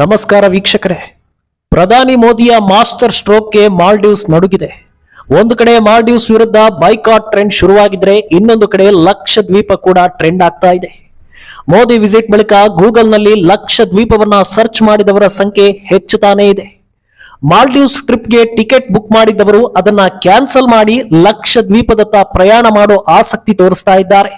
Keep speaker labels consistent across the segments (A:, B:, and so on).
A: ನಮಸ್ಕಾರ ವೀಕ್ಷಕರೇ. ಪ್ರಧಾನಿ ಮೋದಿಯ ಮಾಸ್ಟರ್ ಸ್ಟ್ರೋಕ್ಗೆ ಮಾಲ್ಡೀವ್ಸ್ ನಡುಗಿದೆ. ಒಂದು ಕಡೆ ಮಾಲ್ಡೀವ್ಸ್ ವಿರುದ್ಧ ಬೈಕಾಟ್ ಟ್ರೆಂಡ್ ಶುರುವಾಗಿದ್ರೆ ಇನ್ನೊಂದು ಕಡೆ ಲಕ್ಷ ದ್ವೀಪ ಕೂಡ ಟ್ರೆಂಡ್ ಆಗ್ತಾ ಇದೆ. ಮೋದಿ ವಿಸಿಟ್ ಬಳಿಕ ಗೂಗಲ್ನಲ್ಲಿ ಲಕ್ಷ ದ್ವೀಪವನ್ನ ಸರ್ಚ್ ಮಾಡಿದವರ ಸಂಖ್ಯೆ ಹೆಚ್ಚುತ್ತಾನೇ ಇದೆ. ಮಾಲ್ಡೀವ್ಸ್ ಟ್ರಿಪ್ಗೆ ಟಿಕೆಟ್ ಬುಕ್ ಮಾಡಿದ್ದವರು ಅದನ್ನ ಕ್ಯಾನ್ಸಲ್ ಮಾಡಿ ಲಕ್ಷ ದ್ವೀಪದತ್ತ ಪ್ರಯಾಣ ಮಾಡೋ ಆಸಕ್ತಿ ತೋರಿಸ್ತಾ ಇದ್ದಾರೆ.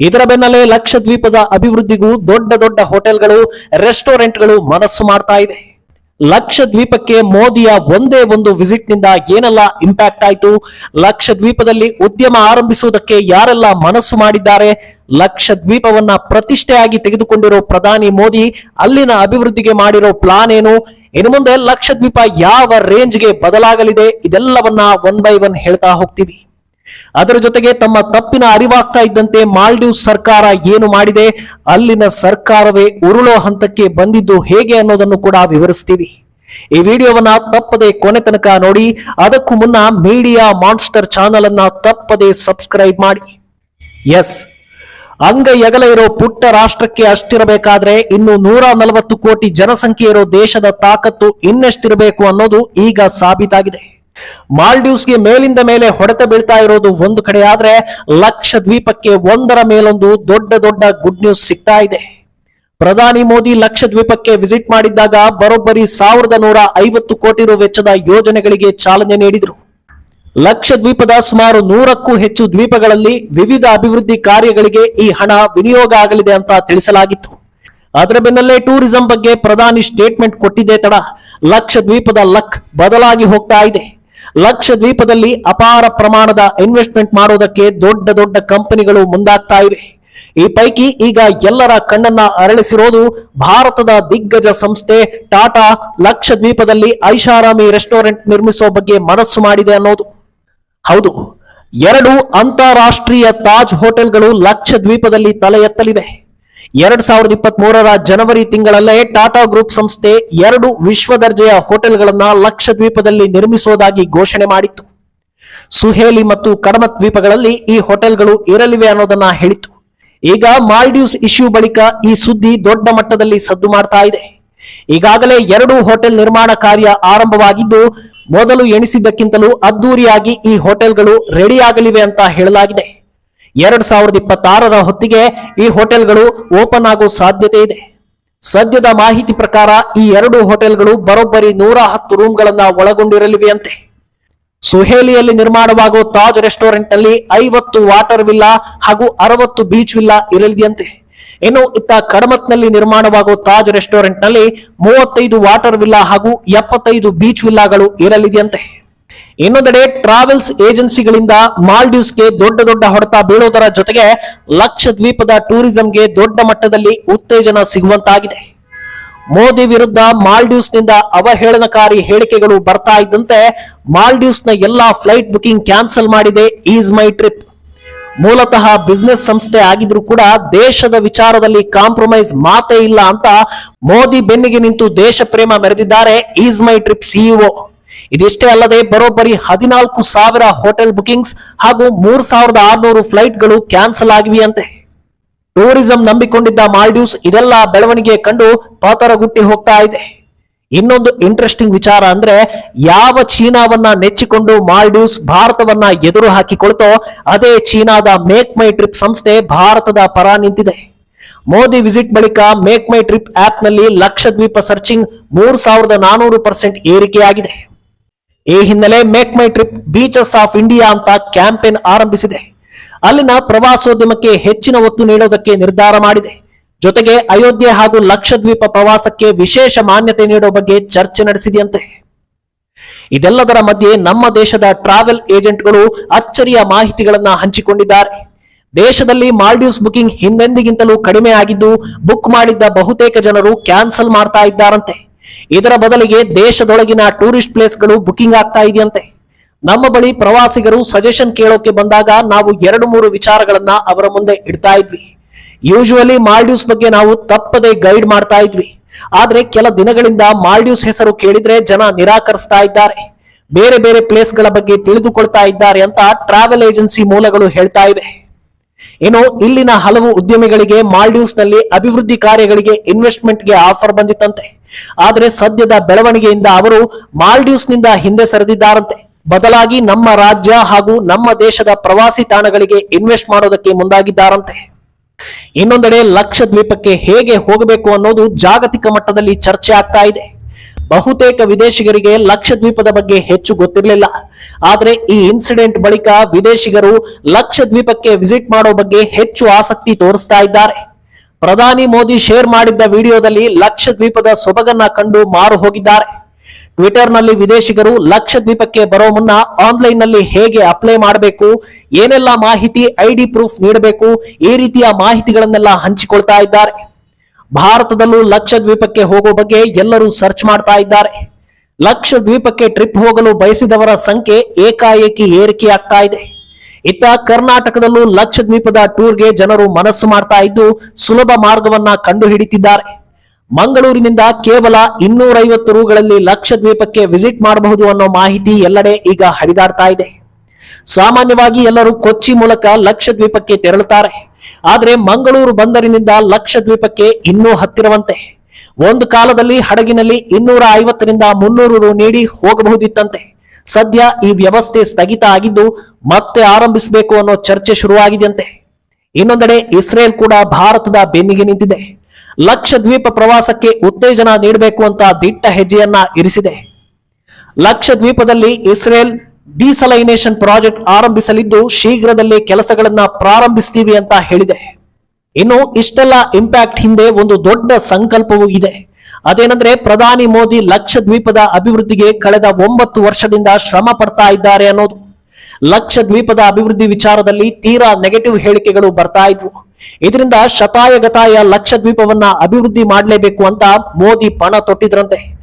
A: ಇದರ ಬೆನ್ನಲ್ಲೇ ಲಕ್ಷದ್ವೀಪದ ಅಭಿವೃದ್ಧಿಗೂ ದೊಡ್ಡ ದೊಡ್ಡ ಹೋಟೆಲ್ಗಳು, ರೆಸ್ಟೋರೆಂಟ್ಗಳು ಮನಸ್ಸು ಮಾಡ್ತಾ ಇದೆ. ಲಕ್ಷದ್ವೀಪಕ್ಕೆ ಮೋದಿಯ ಒಂದೇ ಒಂದು ವಿಸಿಟ್ನಿಂದ ಏನೆಲ್ಲ ಇಂಪ್ಯಾಕ್ಟ್ ಆಯಿತು? ಲಕ್ಷದ್ವೀಪದಲ್ಲಿ ಉದ್ಯಮ ಆರಂಭಿಸುವುದಕ್ಕೆ ಯಾರೆಲ್ಲ ಮನಸ್ಸು ಮಾಡಿದ್ದಾರೆ? ಲಕ್ಷದ್ವೀಪವನ್ನ ಪ್ರತಿಷ್ಠೆಯಾಗಿ ತೆಗೆದುಕೊಂಡಿರೋ ಪ್ರಧಾನಿ ಮೋದಿ ಅಲ್ಲಿನ ಅಭಿವೃದ್ಧಿಗೆ ಮಾಡಿರೋ ಪ್ಲಾನ್ ಏನು? ಇನ್ನು ಮುಂದೆ ಲಕ್ಷದ್ವೀಪ ಯಾವ ರೇಂಜ್ಗೆ ಬದಲಾಗಲಿದೆ? ಇದೆಲ್ಲವನ್ನ ಒನ್ ಬೈ ಒನ್ ಹೇಳ್ತಾ ಹೋಗ್ತೀವಿ. ಅದರ ಜೊತೆಗೆ ತಮ್ಮ ತಪ್ಪಿನ ಅರಿವಾಗ್ತಾ ಇದ್ದಂತೆ ಮಾಲ್ಡೀವ್ ಸರ್ಕಾರ ಏನು ಮಾಡಿದೆ, ಅಲ್ಲಿನ ಸರ್ಕಾರವೇ ಉರುಳೋ ಹಂತಕ್ಕೆ ಬಂದಿದ್ದು ಹೇಗೆ ಅನ್ನೋದನ್ನು ಕೂಡ ವಿವರಿಸ್ತೀವಿ. ಈ ವಿಡಿಯೋವನ್ನ ತಪ್ಪದೆ ಕೊನೆ ತನಕ ನೋಡಿ, ಅದಕ್ಕೂ ಮುನ್ನ ಮೀಡಿಯಾ ಮಾನ್ಸ್ಟರ್ ಚಾನಲ್ ಅನ್ನ ತಪ್ಪದೆ ಸಬ್ಸ್ಕ್ರೈಬ್ ಮಾಡಿ. ಎಸ್, ಅಂಗಯಗಲ ಇರೋ ಪುಟ್ಟ ರಾಷ್ಟ್ರಕ್ಕೆ ಅಷ್ಟಿರಬೇಕಾದ್ರೆ ಇನ್ನು ನೂರ ನಲವತ್ತು ಕೋಟಿ ಜನಸಂಖ್ಯೆ ಇರೋ ದೇಶದ ತಾಕತ್ತು ಇನ್ನೆಷ್ಟಿರಬೇಕು ಅನ್ನೋದು ಈಗ ಸಾಬೀತಾಗಿದೆ. ಮಾಲ್ಡೀವ್ಸ್ಗೆ ಮೇಲಿಂದ ಮೇಲೆ ಹೊಡೆತ ಬೀಳ್ತಾ ಇರೋದು ಒಂದು ಕಡೆ ಆದ್ರೆ ಲಕ್ಷ ದ್ವೀಪಕ್ಕೆ ಒಂದರ ಮೇಲೊಂದು ದೊಡ್ಡ ದೊಡ್ಡ ಗುಡ್ ನ್ಯೂಸ್ ಸಿಗ್ತಾ ಇದೆ. ಪ್ರಧಾನಿ ಮೋದಿ ಲಕ್ಷ ದ್ವೀಪಕ್ಕೆ ವಿಸಿಟ್ ಮಾಡಿದ್ದಾಗ ಬರೋಬ್ಬರಿ ಸಾವಿರದ ನೂರ ಐವತ್ತು ಕೋಟಿ ರು ವೆಚ್ಚದ ಯೋಜನೆಗಳಿಗೆ ಚಾಲನೆ ನೀಡಿದರು. ಲಕ್ಷ ದ್ವೀಪದ ಸುಮಾರು ನೂರಕ್ಕೂ ಹೆಚ್ಚು ದ್ವೀಪಗಳಲ್ಲಿ ವಿವಿಧ ಅಭಿವೃದ್ಧಿ ಕಾರ್ಯಗಳಿಗೆ ಈ ಹಣ ವಿನಿಯೋಗ ಆಗಲಿದೆ ಅಂತ ತಿಳಿಸಲಾಗಿತ್ತು. ಅದರ ಬೆನ್ನಲ್ಲೇ ಟೂರಿಸಂ ಬಗ್ಗೆ ಪ್ರಧಾನಿ ಸ್ಟೇಟ್ಮೆಂಟ್ ಕೊಟ್ಟಿದ್ದೇ ತಡ ಲಕ್ಷ ದ್ವೀಪದ ಲಕ್ ಬದಲಾಗಿ ಹೋಗ್ತಾ ಇದೆ. ಲಕ್ಷದ್ವೀಪದಲ್ಲಿ ಅಪಾರ ಪ್ರಮಾಣದ ಇನ್ವೆಸ್ಟ್ಮೆಂಟ್ ಮಾಡೋದಕ್ಕೆ ದೊಡ್ಡ ದೊಡ್ಡ ಕಂಪನಿಗಳು ಮುಂದಾಗ್ತಾ ಇವೆ. ಈ ಪೈಕಿ ಈಗ ಎಲ್ಲರ ಕಣ್ಣನ್ನ ಅರಳಿಸಿರೋದು ಭಾರತದ ದಿಗ್ಗಜ ಸಂಸ್ಥೆ ಟಾಟಾ ಲಕ್ಷದ್ವೀಪದಲ್ಲಿ ಐಷಾರಾಮಿ ರೆಸ್ಟೋರೆಂಟ್ ನಿರ್ಮಿಸೋ ಬಗ್ಗೆ ಮನಸ್ಸು ಮಾಡಿದೆ ಅನ್ನೋದು. ಹೌದು, ಎರಡು ಅಂತಾರಾಷ್ಟ್ರೀಯ ತಾಜ್ ಹೋಟೆಲ್ಗಳು ಲಕ್ಷದ್ವೀಪದಲ್ಲಿ ತಲೆ ಎತ್ತಲಿವೆ. ಎರಡ್ ಸಾವಿರದ ಇಪ್ಪತ್ತ್ ಮೂರರ ಜನವರಿ ತಿಂಗಳಲ್ಲೇ ಟಾಟಾ ಗ್ರೂಪ್ ಸಂಸ್ಥೆ ಎರಡು ವಿಶ್ವ ದರ್ಜೆಯ ಹೋಟೆಲ್ಗಳನ್ನ ಲಕ್ಷದ್ವೀಪದಲ್ಲಿ ನಿರ್ಮಿಸುವುದಾಗಿ ಘೋಷಣೆ ಮಾಡಿತ್ತು. ಸುಹೇಲಿ ಮತ್ತು ಕಡಮ ದ್ವೀಪಗಳಲ್ಲಿ ಈ ಹೋಟೆಲ್ಗಳು ಇರಲಿವೆ ಅನ್ನೋದನ್ನ ಹೇಳಿತ್ತು. ಈಗ ಮಾಲ್ಡೀವ್ಸ್ ಇಶ್ಯೂ ಬಳಿಕ ಈ ಸುದ್ದಿ ದೊಡ್ಡ ಮಟ್ಟದಲ್ಲಿ ಸದ್ದು ಮಾಡ್ತಾ ಇದೆ. ಈಗಾಗಲೇ ಎರಡು ಹೋಟೆಲ್ ನಿರ್ಮಾಣ ಕಾರ್ಯ ಆರಂಭವಾಗಿದ್ದು, ಮೊದಲು ಎಣಿಸಿದ್ದಕ್ಕಿಂತಲೂ ಅದ್ದೂರಿಯಾಗಿ ಈ ಹೋಟೆಲ್ಗಳು ರೆಡಿ ಆಗಲಿವೆ ಅಂತ ಹೇಳಲಾಗಿದೆ. ಎರಡ್ ಸಾವಿರದ ಇಪ್ಪತ್ತಾರರ ಹೊತ್ತಿಗೆ ಈ ಹೋಟೆಲ್ಗಳು ಓಪನ್ ಆಗೋ ಸಾಧ್ಯತೆ ಇದೆ. ಸದ್ಯದ ಮಾಹಿತಿ ಪ್ರಕಾರ ಈ ಎರಡು ಹೋಟೆಲ್ಗಳು ಬರೋಬ್ಬರಿ ನೂರ ಹತ್ತು ರೂಮ್ಗಳನ್ನ ಒಳಗೊಂಡಿರಲಿವೆಯಂತೆ. ಸುಹೇಲಿಯಲ್ಲಿ ನಿರ್ಮಾಣವಾಗುವ ತಾಜ್ ರೆಸ್ಟೋರೆಂಟ್ನಲ್ಲಿ ಐವತ್ತು ವಾಟರ್ ವಿಲ್ಲಾ ಹಾಗೂ ಅರವತ್ತು ಬೀಚ್ ವಿಲ್ಲಾ ಇರಲಿದೆಯಂತೆ. ಇನ್ನು ಇತ್ತ ಕಡಮತ್ನಲ್ಲಿ ನಿರ್ಮಾಣವಾಗುವ ತಾಜ್ ರೆಸ್ಟೋರೆಂಟ್ನಲ್ಲಿ ಮೂವತ್ತೈದು ವಾಟರ್ ವಿಲ್ಲಾ ಹಾಗೂ ಎಪ್ಪತ್ತೈದು ಬೀಚ್ ವಿಲ್ಲಾಗಳು ಇರಲಿದೆಯಂತೆ. ಇನ್ನೊಂದೆಡೆ ಟ್ರಾವೆಲ್ಸ್ ಏಜೆನ್ಸಿಗಳಿಂದ ಮಾಲ್ಡೀವ್ಸ್ಗೆ ದೊಡ್ಡ ದೊಡ್ಡ ಹೊಡೆತ ಬೀಳೋದರ ಜೊತೆಗೆ ಲಕ್ಷದ್ವೀಪದ ಟೂರಿಸಂಗೆ ದೊಡ್ಡ ಮಟ್ಟದಲ್ಲಿ ಉತ್ತೇಜನ ಸಿಗುವಂತಾಗಿದೆ. ಮೋದಿ ವಿರುದ್ಧ ಮಾಲ್ಡೀವ್ಸ್ನಿಂದ ಅವಹೇಳನಕಾರಿ ಹೇಳಿಕೆಗಳು ಬರ್ತಾ ಇದ್ದಂತೆ ಮಾಲ್ಡೀವ್ಸ್ನ ಎಲ್ಲಾ ಫ್ಲೈಟ್ ಬುಕಿಂಗ್ ಕ್ಯಾನ್ಸಲ್ ಮಾಡಿದೆ ಈಸ್ ಮೈ ಟ್ರಿಪ್. ಮೂಲತಃ ಬಿಸ್ನೆಸ್ ಸಂಸ್ಥೆ ಆಗಿದ್ರು ಕೂಡ ದೇಶದ ವಿಚಾರದಲ್ಲಿ ಕಾಂಪ್ರಮೈಸ್ ಮಾತೇ ಇಲ್ಲ ಅಂತ ಮೋದಿ ಬೆನ್ನಿಗೆ ನಿಂತು ದೇಶ ಪ್ರೇಮ ಮೆರೆದಿದ್ದಾರೆ ಈಸ್ ಮೈ ಟ್ರಿಪ್ ಸಿಇಒ ಇದಿಷ್ಟೇ ಅಲ್ಲದೆ ಬರೋಬ್ಬರಿ ಹದಿನಾಲ್ಕು ಸಾವಿರ ಹೋಟೆಲ್ ಬುಕಿಂಗ್ಸ್ ಹಾಗೂ ಮೂರ್ ಸಾವಿರದ ಆರ್ನೂರು ಫ್ಲೈಟ್ಗಳು ಕ್ಯಾನ್ಸಲ್ ಆಗಿವೆಯಂತೆ. ಟೂರಿಸಂ ನಂಬಿಕೊಂಡಿದ್ದ ಮಾಲ್ಡೀವ್ಸ್ ಇದೆಲ್ಲ ಬೆಳವಣಿಗೆ ಕಂಡು ಪಾತರಗುಟ್ಟಿ ಹೋಗ್ತಾ ಇದೆ. ಇನ್ನೊಂದು ಇಂಟ್ರೆಸ್ಟಿಂಗ್ ವಿಚಾರ ಅಂದ್ರೆ ಯಾವ ಚೀನಾವನ್ನ ನೆಚ್ಚಿಕೊಂಡು ಮಾಲ್ಡೀವ್ಸ್ ಭಾರತವನ್ನ ಎದುರು ಹಾಕಿಕೊಳ್ತೋ ಅದೇ ಚೀನಾದ ಮೇಕ್ ಮೈ ಟ್ರಿಪ್ ಸಂಸ್ಥೆ ಭಾರತದ ಪರ ನಿಂತಿದೆ. ಮೋದಿ ವಿಸಿಟ್ ಬಳಿಕ ಮೇಕ್ ಮೈ ಟ್ರಿಪ್ ಆಪ್ನಲ್ಲಿ ಲಕ್ಷದ್ವೀಪ ಸರ್ಚಿಂಗ್ ಮೂರ್ ಸಾವಿರದ ನಾನೂರು ಪರ್ಸೆಂಟ್ ಏರಿಕೆಯಾಗಿದೆ. ಈ ಹಿನ್ನೆಲೆ Make My Trip beaches of India ಅಂತ ಕ್ಯಾಂಪೇನ್ ಆರಂಭಿಸಿದೆ. ಅಲ್ಲಿನ ಪ್ರವಾಸೋದ್ಯಮಕ್ಕೆ ಹೆಚ್ಚಿನ ಒತ್ತು ನೀಡೋದಕ್ಕೆ ನಿರ್ಧಾರ ಮಾಡಿದೆ. ಜೊತೆಗೆ ಅಯೋಧ್ಯೆ ಹಾಗೂ ಲಕ್ಷದ್ವೀಪ ಪ್ರವಾಸಕ್ಕೆ ವಿಶೇಷ ಮಾನ್ಯತೆ ನೀಡೋ ಬಗ್ಗೆ ಚರ್ಚೆ ನಡೆಸಿದೆಯಂತೆ. ಇದೆಲ್ಲದರ ಮಧ್ಯೆ ನಮ್ಮ ದೇಶದ ಟ್ರಾವೆಲ್ ಏಜೆಂಟ್ಗಳು ಅಚ್ಚರಿಯ ಮಾಹಿತಿಗಳನ್ನ ಹಂಚಿಕೊಂಡಿದ್ದಾರೆ. ದೇಶದಲ್ಲಿ ಮಾಲ್ಡೀವ್ಸ್ ಬುಕಿಂಗ್ ಹಿಂದೆಂದಿಗಿಂತಲೂ ಕಡಿಮೆ ಆಗಿದ್ದು ಬುಕ್ ಮಾಡಿದ್ದ ಬಹುತೇಕ ಜನರು ಕ್ಯಾನ್ಸಲ್ ಮಾಡ್ತಾ ಇದ್ದಾರಂತೆ. ಇದರ ಬದಲಿಗೆ ದೇಶದೊಳಗಿನ ಟೂರಿಸ್ಟ್ ಪ್ಲೇಸ್ಗಳು ಬುಕಿಂಗ್ ಆಗ್ತಾ ಇದೆಯಂತೆ. ನಮ್ಮ ಬಳಿ ಪ್ರವಾಸಿಗರು ಸಜೆಷನ್ ಕೇಳೋಕೆ ಬಂದಾಗ ನಾವು ಎರಡು ಮೂರು ವಿಚಾರಗಳನ್ನ ಅವರ ಮುಂದೆ ಇಡ್ತಾ ಇದ್ವಿ. ಯೂಶುವಲಿ ಮಾಲ್ಡೀವ್ಸ್ ಬಗ್ಗೆ ನಾವು ತಪ್ಪದೆ ಗೈಡ್ ಮಾಡ್ತಾ ಇದ್ವಿ. ಆದ್ರೆ ಕೆಲ ದಿನಗಳಿಂದ ಮಾಲ್ಡೀವ್ಸ್ ಹೆಸರು ಕೇಳಿದ್ರೆ ಜನ ನಿರಾಕರಿಸ್ತಾ ಇದ್ದಾರೆ. ಬೇರೆ ಬೇರೆ ಪ್ಲೇಸ್ಗಳ ಬಗ್ಗೆ ತಿಳಿದುಕೊಳ್ತಾ ಇದ್ದಾರೆ ಅಂತ ಟ್ರಾವೆಲ್ ಏಜೆನ್ಸಿ ಮೂಲಗಳು ಹೇಳ್ತಾ ಇವೆ. ಇನ್ನು ಇಲ್ಲಿನ ಹಲವು ಉದ್ಯಮಿಗಳಿಗೆ ಮಾಲ್ಡೀವ್ಸ್ನಲ್ಲಿ ಅಭಿವೃದ್ಧಿ ಕಾರ್ಯಗಳಿಗೆ ಇನ್ವೆಸ್ಟ್ಮೆಂಟ್ಗೆ ಆಫರ್ ಬಂದಿತ್ತಂತೆ. ಆದರೆ ಸದ್ಯದ ಬೆಳವಣಿಗೆಯಿಂದ ಅವರು ಮಾಲ್ಡೀವ್ಸ್ನಿಂದ ಹಿಂದೆ ಸರಿದಿದ್ದಾರಂತೆ. ಬದಲಾಗಿ ನಮ್ಮ ರಾಜ್ಯ ಹಾಗೂ ನಮ್ಮ ದೇಶದ ಪ್ರವಾಸಿ ತಾಣಗಳಿಗೆ ಇನ್ವೆಸ್ಟ್ ಮಾಡೋದಕ್ಕೆ ಮುಂದಾಗಿದ್ದಾರಂತೆ. ಇನ್ನೊಂದೆಡೆ ಲಕ್ಷದ್ವೀಪಕ್ಕೆ ಹೇಗೆ ಹೋಗಬೇಕು ಅನ್ನೋದು ಜಾಗತಿಕ ಮಟ್ಟದಲ್ಲಿ ಚರ್ಚೆ ಆಗ್ತಾ ಇದೆ. ಬಹುತೇಕ ವಿದೇಶಿಗರಿಗೆ ಲಕ್ಷದ್ವೀಪದ ಬಗ್ಗೆ ಹೆಚ್ಚು ಗೊತ್ತಿರಲಿಲ್ಲ. ಆದರೆ ಈ ಇನ್ಸಿಡೆಂಟ್ ಬಳಿಕ ವಿದೇಶಿಗರು ಲಕ್ಷದ್ವೀಪಕ್ಕೆ ವಿಸಿಟ್ ಮಾಡೋ ಬಗ್ಗೆ ಹೆಚ್ಚು ಆಸಕ್ತಿ ತೋರಿಸ್ತಾ ಇದ್ದಾರೆ. ಪ್ರಧಾನಿ ಮೋದಿ ಶೇರ್ ಮಾಡಿದ್ದ ವಿಡಿಯೋದಲ್ಲಿ ಲಕ್ಷದ್ವೀಪದ ಸೊಬಗನ್ನ ಕಂಡು ಮಾರು ಹೋಗಿದ್ದಾರೆ. ಟ್ವಿಟರ್ನಲ್ಲಿ ವಿದೇಶಿಗರು ಲಕ್ಷದ್ವೀಪಕ್ಕೆ ಬರೋ ಮುನ್ನ ಆನ್ಲೈನ್ನಲ್ಲಿ ಹೇಗೆ ಅಪ್ಲೈ ಮಾಡಬೇಕು, ಏನೆಲ್ಲ ಮಾಹಿತಿ ಐಡಿ ಪ್ರೂಫ್ ನೀಡಬೇಕು, ಈ ರೀತಿಯ ಮಾಹಿತಿಗಳನ್ನೆಲ್ಲ ಹಂಚಿಕೊಳ್ತಾ ಇದ್ದಾರೆ. ಭಾರತದಲ್ಲೂ ಲಕ್ಷದ್ವೀಪಕ್ಕೆ ಹೋಗೋ ಬಗ್ಗೆ ಎಲ್ಲರೂ ಸರ್ಚ್ ಮಾಡ್ತಾ ಇದ್ದಾರೆ. ಲಕ್ಷದ್ವೀಪಕ್ಕೆ ಟ್ರಿಪ್ ಹೋಗಲು ಬಯಸಿದವರ ಸಂಖ್ಯೆ ಏಕಾಏಕಿ ಏರಿಕೆಯಾಗ್ತಾ ಇದೆ. ಇತ್ತ ಕರ್ನಾಟಕದಲ್ಲೂ ಲಕ್ಷದ್ವೀಪದ ಟೂರ್ಗೆ ಜನರು ಮನಸ್ಸು ಮಾಡ್ತಾ ಇದ್ದು ಸುಲಭ ಮಾರ್ಗವನ್ನ ಕಂಡು ಹಿಡಿತಿದ್ದಾರೆ ಮಂಗಳೂರಿನಿಂದ ಕೇವಲ ಇನ್ನೂರೈವತ್ತು ರೂಗಳಲ್ಲಿ ಲಕ್ಷದ್ವೀಪಕ್ಕೆ ವಿಸಿಟ್ ಮಾಡಬಹುದು ಅನ್ನೋ ಮಾಹಿತಿ ಎಲ್ಲೆಡೆ ಈಗ ಹರಿದಾಡ್ತಾ ಇದೆ. ಸಾಮಾನ್ಯವಾಗಿ ಎಲ್ಲರೂ ಕೊಚ್ಚಿ ಮೂಲಕ ಲಕ್ಷದ್ವೀಪಕ್ಕೆ ತೆರಳುತ್ತಾರೆ. ಆದರೆ ಮಂಗಳೂರು ಬಂದರಿನಿಂದ ಲಕ್ಷದ್ವೀಪಕ್ಕೆ ಇನ್ನೂ ಹತ್ತಿರವಂತೆ. ಒಂದು ಕಾಲದಲ್ಲಿ ಹಡಗಿನಲ್ಲಿ ಇನ್ನೂರ ಐವತ್ತರಿಂದ ಮುನ್ನೂರು ರು ನೀಡಿ ಹೋಗಬಹುದಿತ್ತಂತೆ. ಸದ್ಯ ಈ ವ್ಯವಸ್ಥೆ ಸ್ಥಗಿತ ಆಗಿದ್ದು ಮತ್ತೆ ಆರಂಭಿಸಬೇಕು ಅನ್ನೋ ಚರ್ಚೆ ಶುರುವಾಗಿದೆಯಂತೆ. ಇನ್ನೊಂದೆಡೆ ಇಸ್ರೇಲ್ ಕೂಡ ಭಾರತದ ಬೆನ್ನಿಗೆ ನಿಂತಿದೆ. ಲಕ್ಷದ್ವೀಪ ಪ್ರವಾಸಕ್ಕೆ ಉತ್ತೇಜನ ನೀಡಬೇಕು ಅಂತ ದಿಟ್ಟ ಹೆಜ್ಜೆಯನ್ನ ಇರಿಸಿದೆ. ಲಕ್ಷದ್ವೀಪದಲ್ಲಿ ಇಸ್ರೇಲ್ ಡಿಸಲೈನೇಷನ್ ಪ್ರಾಜೆಕ್ಟ್ ಆರಂಭಿಸಲಿದ್ದು ಶೀಘ್ರದಲ್ಲೇ ಕೆಲಸಗಳನ್ನ ಪ್ರಾರಂಭಿಸ್ತೀವಿ ಅಂತ ಹೇಳಿದೆ. ಇನ್ನು ಇಷ್ಟೆಲ್ಲ ಇಂಪ್ಯಾಕ್ಟ್ ಹಿಂದೆ ಒಂದು ದೊಡ್ಡ ಸಂಕಲ್ಪವೂ ಇದೆ. ಅದೇನಂದ್ರೆ ಪ್ರಧಾನಿ ಮೋದಿ ಲಕ್ಷದ್ವೀಪದ ಅಭಿವೃದ್ಧಿಗೆ ಕಳೆದ ಒಂಬತ್ತು ವರ್ಷದಿಂದ ಶ್ರಮ ಪಡ್ತಾ ಇದ್ದಾರೆ ಅನ್ನೋದು. ಲಕ್ಷದ್ವೀಪದ ಅಭಿವೃದ್ಧಿ ವಿಚಾರದಲ್ಲಿ ತೀರಾ ನೆಗೆಟಿವ್ ಹೇಳಿಕೆಗಳು ಬರ್ತಾ ಇದ್ವು. ಇದರಿಂದ ಶತಾಯಗತಾಯ ಲಕ್ಷದ್ವೀಪವನ್ನ ಅಭಿವೃದ್ಧಿ ಮಾಡಲೇಬೇಕು ಅಂತ ಮೋದಿ ಪಣ ತೊಟ್ಟಿದ್ರಂತೆ.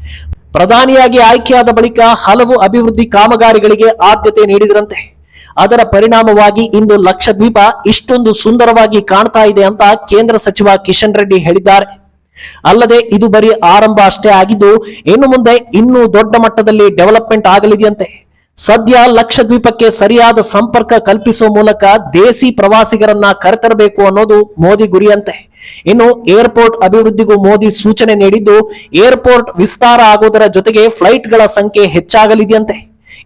A: ಪ್ರಧಾನಿಯಾಗಿ ಆಯ್ಕೆಯಾದ ಬಳಿಕ ಹಲವು ಅಭಿವೃದ್ಧಿ ಕಾಮಗಾರಿಗಳಿಗೆ ಆದ್ಯತೆ ನೀಡಿದ್ರಂತೆ. ಅದರ ಪರಿಣಾಮವಾಗಿ ಇಂದು ಲಕ್ಷದ್ವೀಪ ಇಷ್ಟೊಂದು ಸುಂದರವಾಗಿ ಕಾಣ್ತಾ ಇದೆ ಅಂತ ಕೇಂದ್ರ ಸಚಿವ ಕಿಶನ್ ರೆಡ್ಡಿ ಹೇಳಿದ್ದಾರೆ. ಅಲ್ಲದೆ ಇದು ಬರೀ ಆರಂಭ ಅಷ್ಟೇ ಆಗಿದ್ದು ಇನ್ನು ಮುಂದೆ ಇನ್ನೂ ದೊಡ್ಡ ಮಟ್ಟದಲ್ಲಿ ಡೆವಲಪ್ಮೆಂಟ್ ಆಗಲಿದೆಯಂತೆ. ಸದ್ಯ ಲಕ್ಷದ್ವೀಪಕ್ಕೆ ಸರಿಯಾದ ಸಂಪರ್ಕ ಕಲ್ಪಿಸುವ ಮೂಲಕ ದೇಸಿ ಪ್ರವಾಸಿಗರನ್ನ ಕರೆತರಬೇಕು ಅನ್ನೋದು ಮೋದಿ ಗುರಿಯಂತೆ. ಇನ್ನು ಏರ್ಪೋರ್ಟ್ ಅಭಿವೃದ್ಧಿಗೂ ಮೋದಿ ಸೂಚನೆ ನೀಡಿದ್ದು ಏರ್ಪೋರ್ಟ್ ವಿಸ್ತಾರ ಆಗೋದರ ಜೊತೆಗೆ ಫ್ಲೈಟ್ಗಳ ಸಂಖ್ಯೆ ಹೆಚ್ಚಾಗಲಿದೆಯಂತೆ.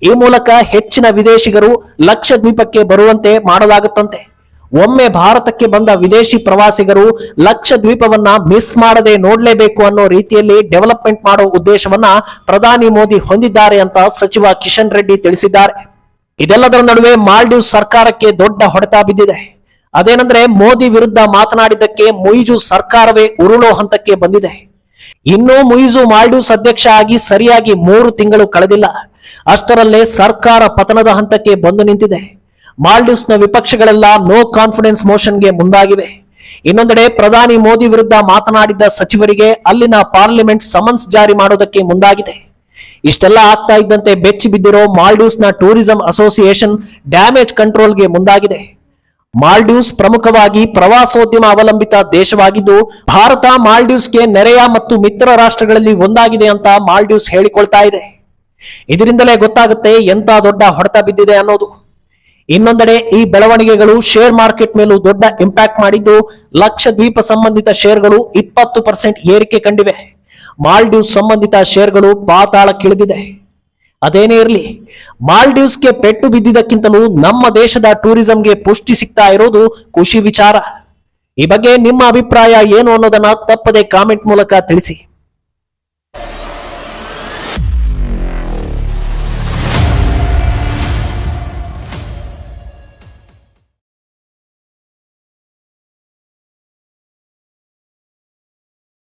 A: ಈ ಮೂಲಕ ಹೆಚ್ಚಿನ ವಿದೇಶಿಗರು ಲಕ್ಷದ್ವೀಪಕ್ಕೆ ಬರುವಂತೆ ಮಾಡಲಾಗುತ್ತಂತೆ. ಒಮ್ಮೆ ಭಾರತಕ್ಕೆ ಬಂದ ವಿದೇಶಿ ಪ್ರವಾಸಿಗರು ಲಕ್ಷದ್ವೀಪವನ್ನ ಮಿಸ್ ಮಾಡದೆ ನೋಡಲೇಬೇಕು ಅನ್ನೋ ರೀತಿಯಲ್ಲಿ ಡೆವಲಪ್ಮೆಂಟ್ ಮಾಡೋ ಉದ್ದೇಶವನ್ನ ಪ್ರಧಾನಿ ಮೋದಿ ಹೊಂದಿದ್ದಾರೆ ಅಂತ ಸಚಿವ ಕಿಶನ್ ರೆಡ್ಡಿ ತಿಳಿಸಿದ್ದಾರೆ. ಇದೆಲ್ಲದರ ನಡುವೆ ಮಾಲ್ಡೀವ್ ಸರ್ಕಾರಕ್ಕೆ ದೊಡ್ಡ ಹೊಡೆತ ಬಿದ್ದಿದೆ. ಅದೇನಂದ್ರೆ ಮೋದಿ ವಿರುದ್ಧ ಮಾತನಾಡಿದ್ದಕ್ಕೆ ಮುಯಿಜು ಸರ್ಕಾರವೇ ಉರುಳೋ ಹಂತಕ್ಕೆ ಬಂದಿದೆ. ಇನ್ನೂ ಮುಯಿಜು ಮಾಲ್ಡೀವ್ಸ್ ಅಧ್ಯಕ್ಷ ಆಗಿ ಸರಿಯಾಗಿ ಮೂರು ತಿಂಗಳು ಕಳೆದಿಲ್ಲ. ಅಷ್ಟರಲ್ಲೇ ಸರ್ಕಾರ ಪತನದ ಹಂತಕ್ಕೆ ಬಂದು ನಿಂತಿದೆ. ಮಾಲ್ಡೀವ್ಸ್ನ ವಿಪಕ್ಷಗಳೆಲ್ಲ ನೋ ಕಾನ್ಫಿಡೆನ್ಸ್ ಮೋಷನ್ಗೆ ಮುಂದಾಗಿವೆ. ಇನ್ನೊಂದೆಡೆ ಪ್ರಧಾನಿ ಮೋದಿ ವಿರುದ್ಧ ಮಾತನಾಡಿದ್ದ ಸಚಿವರಿಗೆ ಅಲ್ಲಿನ ಪಾರ್ಲಿಮೆಂಟ್ ಸಮನ್ಸ್ ಜಾರಿ ಮಾಡೋದಕ್ಕೆ ಮುಂದಾಗಿದೆ. ಇಷ್ಟೆಲ್ಲ ಆಗ್ತಾ ಇದ್ದಂತೆ ಬೆಚ್ಚಿ ಬಿದ್ದಿರೋ ಮಾಲ್ಡೀವ್ಸ್ನ ಟೂರಿಸಂ ಅಸೋಸಿಯೇಷನ್ ಡ್ಯಾಮೇಜ್ ಕಂಟ್ರೋಲ್ಗೆ ಮುಂದಾಗಿದೆ. ಮಾಲ್ಡೀವ್ಸ್ ಪ್ರಮುಖವಾಗಿ ಪ್ರವಾಸೋದ್ಯಮ ಅವಲಂಬಿತ ದೇಶವಾಗಿದ್ದು, ಭಾರತ ಮಾಲ್ಡೀವ್ಸ್ಗೆ ನೆರೆಯ ಮತ್ತು ಮಿತ್ರ ರಾಷ್ಟ್ರಗಳಲ್ಲಿ ಒಂದಾಗಿದೆ ಅಂತ ಮಾಲ್ಡೀವ್ಸ್ ಹೇಳಿಕೊಳ್ತಾ ಇದೆ. ಇದರಿಂದಲೇ ಗೊತ್ತಾಗುತ್ತೆ ಎಂತ ದೊಡ್ಡ ಹೊಡೆತ ಬಿದ್ದಿದೆ ಅನ್ನೋದು. ಇನ್ನೊಂದೆಡೆ ಈ ಬೆಳವಣಿಗೆಗಳು ಶೇರ್ ಮಾರ್ಕೆಟ್ ಮೇಲೂ ದೊಡ್ಡ ಇಂಪ್ಯಾಕ್ಟ್ ಮಾಡಿದ್ದು ಲಕ್ಷದ್ವೀಪ ಸಂಬಂಧಿತ ಶೇರ್ಗಳು ಇಪ್ಪತ್ತು ಪರ್ಸೆಂಟ್ ಏರಿಕೆ ಕಂಡಿವೆ. ಮಾಲ್ಡೀವ್ಸ್ ಸಂಬಂಧಿತ ಶೇರ್ಗಳು ಪಾತಾಳಕ್ಕಿಳಿದಿದೆ ಅದೇನೇ ಇರಲಿ, ಮಾಲ್ಡೀವ್ಸ್ಗೆ ಪೆಟ್ಟು ಬಿದ್ದಿದ್ದಕ್ಕಿಂತಲೂ ನಮ್ಮ ದೇಶದ ಟೂರಿಸಂಗೆ ಪುಷ್ಟಿ ಸಿಗ್ತಾ ಇರೋದು ಖುಷಿ ವಿಚಾರ. ಈ ಬಗ್ಗೆ ನಿಮ್ಮ ಅಭಿಪ್ರಾಯ ಏನು ಅನ್ನೋದನ್ನ ತಪ್ಪದೆ ಕಾಮೆಂಟ್ ಮೂಲಕ ತಿಳಿಸಿ.